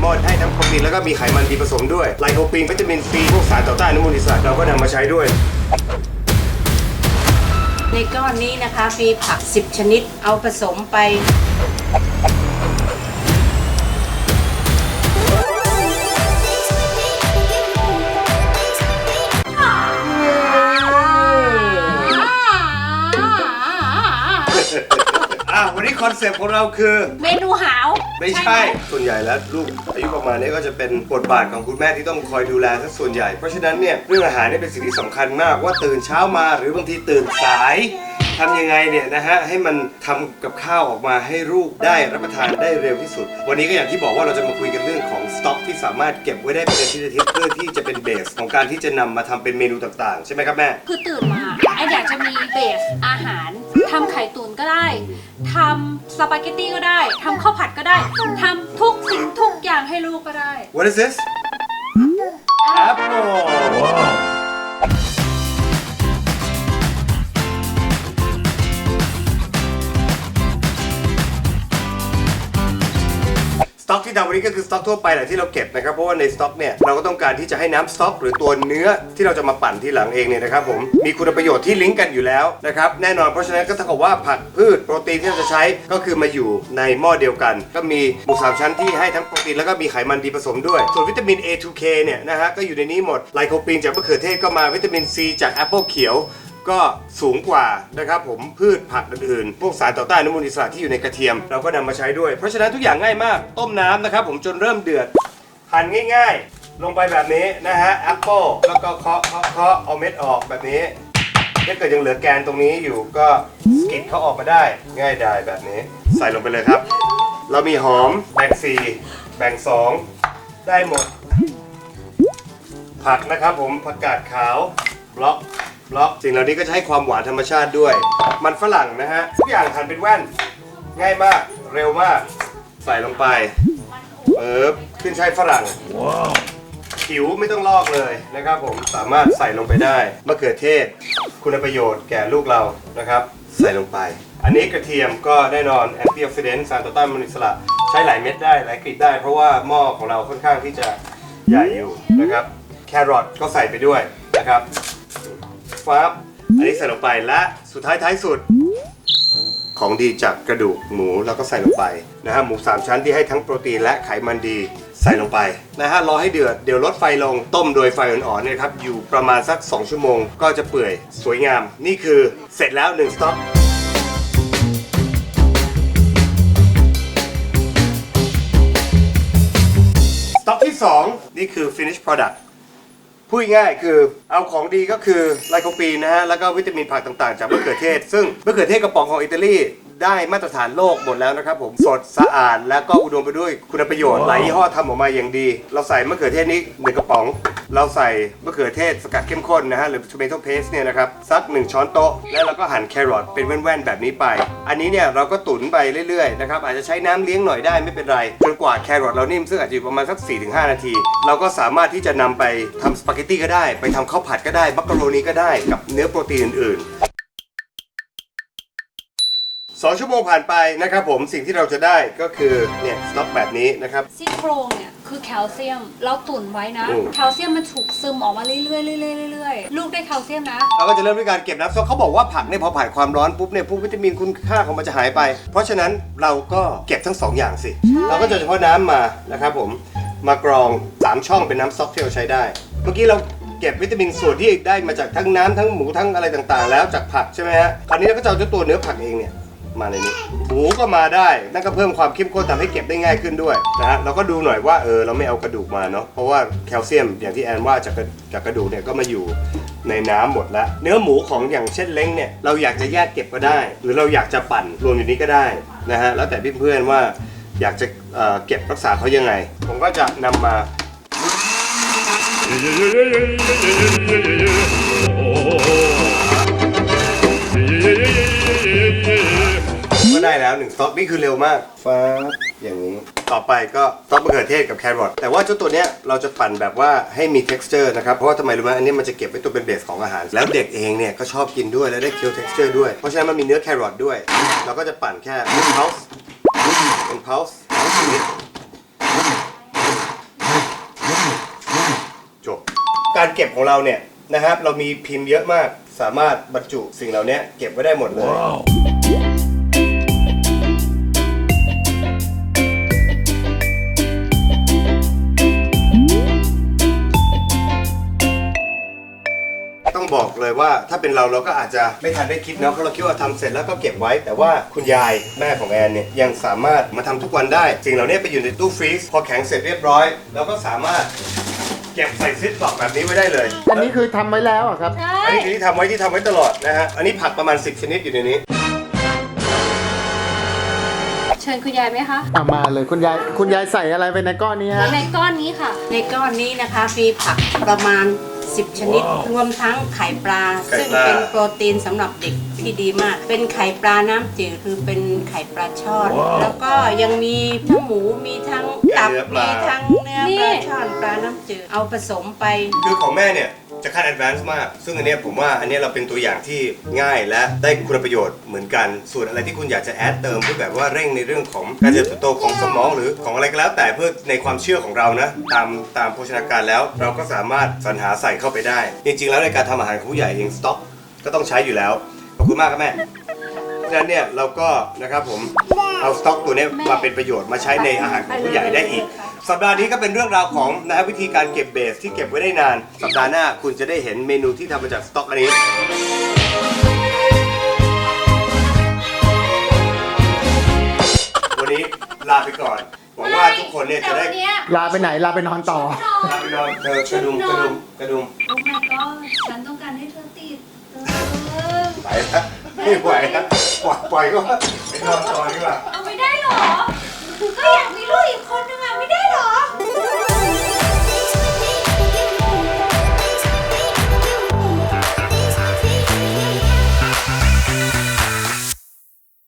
หม้อให้ทั้งโปรตีนแล้วก็มีไขมันดีผสมด้วยไลโคปีนวิตามินซีพวกสารต่อต้านอนุมูลอิสระเราก็นำมาใช้ด้วย ในก้อนนี้นะคะมีผัก 10 ชนิดเอาผสมไป วันนี้คอนเซปต์ของเราคือ เมนูหาวไม่ใช่ ส่วนใหญ่แล้วลูกอายุประมาณนี้ก็จะเป็นบทบาทของคุณแม่ที่ต้องคอยดูแลซะส่วนใหญ่ เพราะฉะนั้นเนี่ยเรื่องอาหารเนี่ยเป็นสิ่งที่สำคัญมากว่าตื่นเช้ามาหรือบางทีตื่นสายทำยังไงเนี่ยนะฮะให้มันทำกับข้าวออกมาให้ลูกได้รับประทานได้เร็วที่สุด วันนี้ก็อย่างที่บอกว่าเราจะมาคุยกันเรื่องของสต็อกที่สามารถเก็บไว้ได้เป็นอาทิตย์อาทิตย์เพื่อที่จะเป็นเบสของการที่จะนำมาทำเป็นเมนูต่างๆ ใช่ไหมครับแม่ คือตื่นมาไออยากจะมีเบสอาหาร ทำไข่ตุ๋นก็ได้ทำสปาเกตตี้ก็ได้ทำข้าวผัดก็ได้ทำทุกสิ่งทุกอย่างให้ลูกก็ได้ What is this Apple ส ต็อกที่ทำวันนี้ก็คือสต็อกทั่วไปแหละที่เราเก็บนะครับเพราะว่าในสต็อกเนี่ยเราก็ต้องการที่จะให้น้ำสต็อก หรือตัวเนื้อที่เราจะมาปั่นที่หลังเองเนี่ยนะครับผมมีคุณประโยชน์ที่ลิงก์กันอยู่แล้วนะครับแน่นอนเพราะฉะนั้นก็เท่ากับว่าผักพืชโปรตีนที่เราจะใช้ก็คือมาอยู่ในหม้อเดียวกัน ก็มีหมูสามชั้นที่ให้ทั้งโปรตีนแล้วก็มีไขมันดีผสมด้วย ส่วนวิตามิน A2K เนี่ยนะฮะก็อยู่ในนี้หมดไลโคปีนจากมะเขือเทศก็มาวิตามิน C จากแอปเปิลเขียว ก็สูงกว่านะครับผมพืชผักอื่นๆ พวกสารต่อต้านอนุมูลอิสระที่อยู่ในกระเทียม เราก็นำมาใช้ด้วย เพราะฉะนั้นทุกอย่างง่ายมาก ต้มน้ำนะครับผมจนเริ่มเดือด หั่นง่ายๆ ลงไปแบบนี้นะฮะแอปเปิลแล้วก็เคาะเคาะเคาะเอาเม็ดออกแบบนี้ ถ้าเกิดยังเหลือแกนตรงนี้อยู่ก็สกิดเขาออกมาได้ ง่ายดายแบบนี้ ใส่ลงไปเลยครับ เรามีหอมแบ่งสี่แบ่งสองได้หมด ผักนะครับผมผักกาดขาวบล็อก บล็อก สิ่งเหล่านี้ก็จะให้ความหวานธรรมชาติด้วย มันฝรั่งนะฮะ ทุกอย่างหั่นเป็นแว่น ง่ายมาก เร็วมาก ใส่ลงไป เอิบขึ้นช่ายฝรั่ง ผิวไม่ต้องลอกเลยนะครับผม สามารถใส่ลงไปได้ มะเขือเทศ คุณประโยชน์แก่ลูกเรา นะครับ ใส่ลงไป อันนี้กระเทียมก็แน่นอนแอนตี้ออกซิเดนต์สารต่อต้านอนุมูลอิสระใช้หลายเม็ดได้ หลายกลีบได้ เพราะว่าหม้อของเราค่อนข้างที่จะใหญ่อยู่นะครับ แครอทก็ใส่ไปด้วยนะครับ ฟับอันนี้ใส่ลงไปและสุดท้ายท้ายสุด ของดีจากกระดูกหมูแล้วก็ใส่ลงไปนะฮะหมูสามชั้นที่ให้ทั้งโปรตีนและไขมันดีใส่ลงไปนะฮะรอให้เดือดเดี๋ยวลดไฟลงต้มโดยไฟอ่อนๆเนี่ยครับอยู่ประมาณสัก 2 ชั่วโมง ก็จะเปื่อยสวยงาม นี่คือเสร็จแล้ว1สต็อกสต็อกที่ 2 นี่คือ finish product พูดง่ายคือเอาของดีก็คือไลโคปีนนะฮะแล้วก็วิตามินผักต่างๆ จากมะเขือเทศ ซึ่งมะเขือเทศกระป๋องของอิตาลี ได้มาตรฐานโลกหมดแล้วนะครับผมสดสะอาดแล้วก็อุดมไปด้วยคุณประโยชน์หลายยี่ห้อทำออกมาอย่างดี เราใส่มะเขือเทศนี้หนึ่งกระป๋อง เราใส่มะเขือเทศสกัดเข้มข้นนะฮะหรือ tomato paste เนี่ยนะครับสัก1ช้อนโต๊ะแล้วเราก็หั่นแครอทเป็นแว่นๆแบบนี้ไป อันนี้เนี่ยเราก็ตุ๋นไปเรื่อยๆนะครับอาจจะใช้น้ำเลี้ยงหน่อยได้ไม่เป็นไรจนกว่าแครอทเรานิ่มซึ่งอาจจะอยู่ประมาณสัก 4-5 นาที เราก็สามารถที่จะนำไปทำสปาเกตตี้ก็ได้ ไปทำข้าวผัดก็ได้มักกะโรนีก็ได้กับเนื้อโปรตีนอื่นๆ สองชั่วโมงผ่านไปนะครับผมสิ่งที่เราจะได้ก็คือเนี่ยสต็อกแบบนี้นะครับ ซี่โครงเนี่ยคือแคลเซียม เราตุ๋นไว้นะ อืม แคลเซียมมันถูกซึมออกมาเรื่อยๆเรื่อยๆเรื่อยๆลูกได้แคลเซียมนะ เราก็จะเริ่มด้วยการเก็บน้ำสต๊อกเขาบอกว่าผักเนี่ยพอผ่านความร้อนปุ๊บเนี่ยพวกวิตามินคุณค่าของมันจะหายไป เพราะฉะนั้นเราก็เก็บทั้งสองอย่างสิ เราก็จะเฉพาะน้ำมานะครับผมมากรอง 3 ช่องเป็นน้ำสต๊อกที่เราใช้ได้ เมื่อกี้เราเก็บวิตามินส่วนที่ได้มาจากทั้งน้ำทั้งหมูทั้งอะไรต่างๆ แล้วจากผักใช่ไหมฮะคราวนี้เราก็จะเอาเจ้าตัวเนื้อผักเองเนี่ย มาในนี้หมูก็มาได้ นั่นก็เพิ่มความเข้มข้นทำให้เก็บได้ง่ายขึ้นด้วยนะฮะเราก็ดูหน่อยว่าเออเราไม่เอากระดูกมาเนาะเพราะว่าแคลเซียมอย่างที่แอนว่าจากกระจากกระดูกเนี่ยก็มาอยู่ในน้ำหมดแล้วเนื้อหมูของอย่างเช่นเล้งเนี่ยเราอยากจะแยกเก็บก็ได้ หรือเราอยากจะปั่นรวมอยู่นี้ก็ได้นะฮะแล้วแต่เพื่อนๆว่าอยากจะเอ่อเก็บรักษาเขายังไง ผมก็จะนำมาก็ ได้แล้วหนึ่งสต็อกนี่คือเร็วมาก ฟ้าอย่างนี้ ต่อไปก็ซอสมะเขือเทศกับแครอทแต่ว่าเจ้าตัวเนี้ยเราจะปั่นแบบว่าให้มี texture นะครับเพราะว่าทำไมรู้ไหมอันนี้มันจะเก็บไว้ตัวเป็นเบสของอาหาร แล้วเด็กเองเนี่ยก็ชอบกินด้วยแล้วได้เคี้ยว texture ด้วย เพราะฉะนั้นมันมีเนื้อแครอทด้วย เราก็จะปั่นแค่เพาส์เป็นเพาส์จบการเก็บของเราเนี่ยนะครับเรามีพิมพ์เยอะมากสามารถบรรจุสิ่งเหล่านี้เก็บไว้ได้หมดเลย Wow. ต้องบอกเลยว่า ถ้าเป็นเราเราก็อาจจะไม่ทันได้คิดเนาะเพราะเราคิดว่าทำเสร็จแล้วก็เก็บไว้ แต่ว่าคุณยายแม่ของแอนเนี่ยยังสามารถมาทำทุกวันได้สิ่งเหล่านี้ไปอยู่ในตู้ฟรีซพอแข็งเสร็จเรียบร้อยเราก็สามารถเก็บใส่ซิปล็อกแบบนี้ไว้ได้เลย อันนี้คือทำไว้แล้วอะครับ ใช่อันนี้คือที่ทำไว้ที่ทำไว้ตลอดนะฮะ อันนี้ผักประมาณ 10 ชนิดอยู่ในนี้ เชิญคุณยายไหมคะเอามาเลยคุณยายคุณยายใส่อะไรไปในก้อนนี้ฮะ ในก้อนนี้ค่ะ ในก้อนนี้นะคะมีผักประมาณ 10 ชนิด รวมทั้งไข่ปลาไข่ซึ่งปลาเป็นโปรตีนสำหรับเด็กที่ดีมาก เป็นไข่ปลาน้ำจืดคือเป็นไข่ปลาช่อน แล้วก็ยังมีทั้งหมูมีทั้งตับเนื้อปลามีทั้งเนื้อนี่ปลาช่อนปลาน้ำจืดเอาผสมไป คือของแม่เนี่ย จะขั้นแอดวานซ์มาก ซึ่งอันเนี้ยผมว่าอันเนี้ยเราเป็นตัวอย่างที่ง่ายและได้คุณประโยชน์เหมือนกัน ส่วนอะไรที่คุณอยากจะแอดเติมเพื่อแบบว่าเร่งในเรื่องของการเจริญเติบโตของสมองหรือของอะไรก็แล้ว แต่เพื่อในความเชื่อของเรานะตามตามโภชนาการแล้ว เราก็สามารถสรรหาใส่เข้าไปได้ จริงๆ แล้วในการทำอาหารของผู้ใหญ่เองสต็อกก็ต้องใช้อยู่แล้วขอบคุณมากครับแม่เพราะฉะนั้นเนี่ยเราก็นะครับผมเอาสต็อกตัวเนี้ยมาเป็นประโยชน์มาใช้ในอาหารของผู้ใหญ่ได้อีก สัปดาห์นี้ก็เป็นเรื่องราวของนะฮะวิธีการเก็บเบสที่เก็บไว้ได้นาน สัปดาห์หน้าคุณจะได้เห็นเมนูที่ทำมาจากสต็อกอันนี้ วันนี้ลาไปก่อนหวังว่าทุกคนเนี่ยจะได้แต่วันเนี้ยลาไปไหนลาไปนอนต่อ ลาไปนอนเธอกระดุมกระดุมกระดุมโอ้ my god ฉันต้องการให้เธอติดเออไปนะไม่ไหวนะปล่อยปล่อยก็ไปนอนต่อดีกว่า